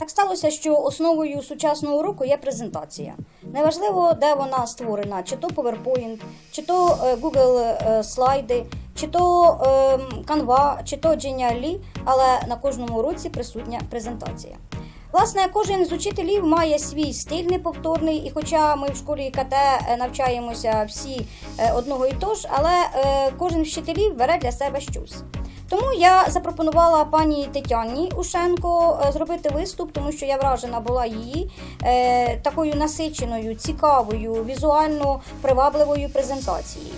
Так сталося, що основою сучасного уроку є презентація. Неважливо, де вона створена, чи то PowerPoint, чи то е, Google е, слайди, чи то е, Canva, чи то Genially, але на кожному уроці присутня презентація. Власне, кожен з учителів має свій стиль неповторний, і хоча ми в школі ІКТ е, навчаємося всі одного і того ж, але кожен з вчителів бере для себе щось. Тому я запропонувала пані Тетяні Ушенко е, зробити виступ, тому що я вражена була її е, такою насиченою, цікавою, візуально привабливою презентацією.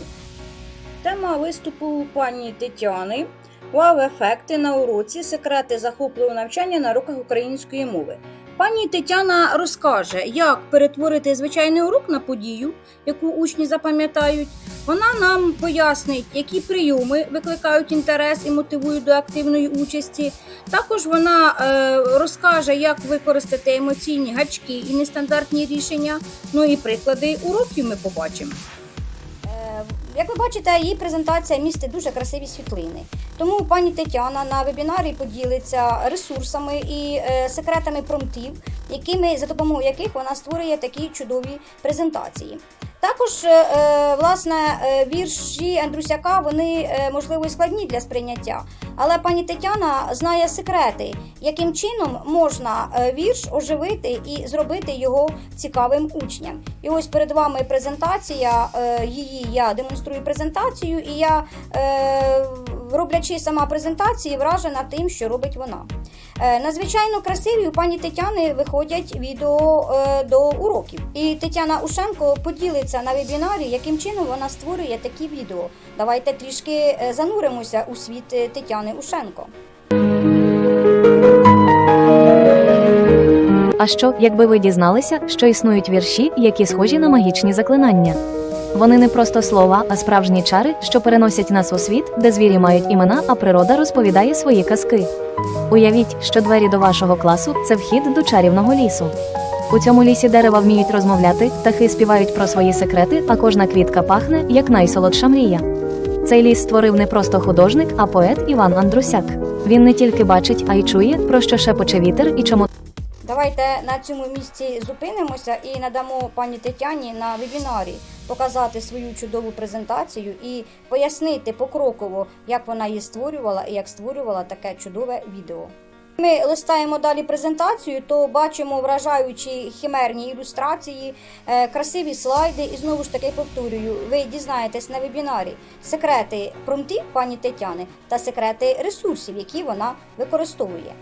Тема виступу пані Тетяни Вау-ефекти на уроці, секрети захопливого навчання на руках української мови. Пані Тетяна розкаже, як перетворити звичайний урок на подію, яку учні запам'ятають. Вона нам пояснить, які прийоми викликають інтерес і мотивують до активної участі. Також вона е, розкаже, як використати емоційні гачки і нестандартні рішення. Ну і приклади уроків ми побачимо. Як ви бачите, її презентація містить дуже красиві світлини. Тому пані Тетяна на вебінарі поділиться ресурсами і е, секретами промтів, якими за допомогою яких вона створює такі чудові презентації. Також, е, е, власне, е, вірші Андрусяка вони можливо і складні для сприйняття, але пані Тетяна знає секрети, яким чином можна вірш оживити і зробити його цікавим учням. І ось перед вами презентація її. Я демонструю презентацію, і я, роблячи сама презентації, вражена тим, що робить вона. Е, Надзвичайно красиві у пані Тетяни виходять відео е, до уроків. І Тетяна Ушенко поділиться на вебінарі, яким чином вона створює такі відео. Давайте трішки е, зануримося у світ Тетяни Ушенко. А що, якби ви дізналися, що існують вірші, які схожі на магічні заклинання? Вони не просто слова, а справжні чари, що переносять нас у світ, де звірі мають імена, а природа розповідає свої казки. Уявіть, що двері до вашого класу це вхід до чарівного лісу. У цьому лісі дерева вміють розмовляти, птахи співають про свої секрети, а кожна квітка пахне, як найсолодша мрія. Цей ліс створив не просто художник, а поет Іван Андрусяк. Він не тільки бачить, а й чує, про що шепоче вітер і чому Давайте на цьому місці зупинимося і надамо пані Тетяні на вебінарі показати свою чудову презентацію і пояснити покроково, як вона її створювала і як створювала таке чудове відео. Ми листаємо далі презентацію, то бачимо вражаючі химерні ілюстрації, е, красиві слайди. І знову ж таки повторюю, ви дізнаєтесь на вебінарі секрети промптів пані Тетяни та секрети ресурсів, які вона використовує.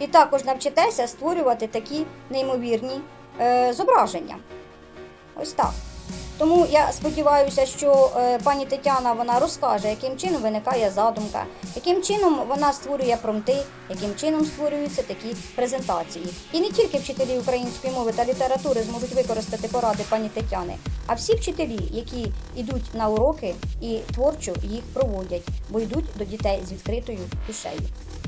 І також навчитеся створювати такі неймовірні е, зображення. Ось так. Тому я сподіваюся, що е, пані Тетяна вона розкаже, яким чином виникає задумка, яким чином вона створює промти, яким чином створюються такі презентації. І не тільки вчителі української мови та літератури зможуть використати поради пані Тетяни, а всі вчителі, які йдуть на уроки і творчо їх проводять, бо йдуть до дітей з відкритою душею.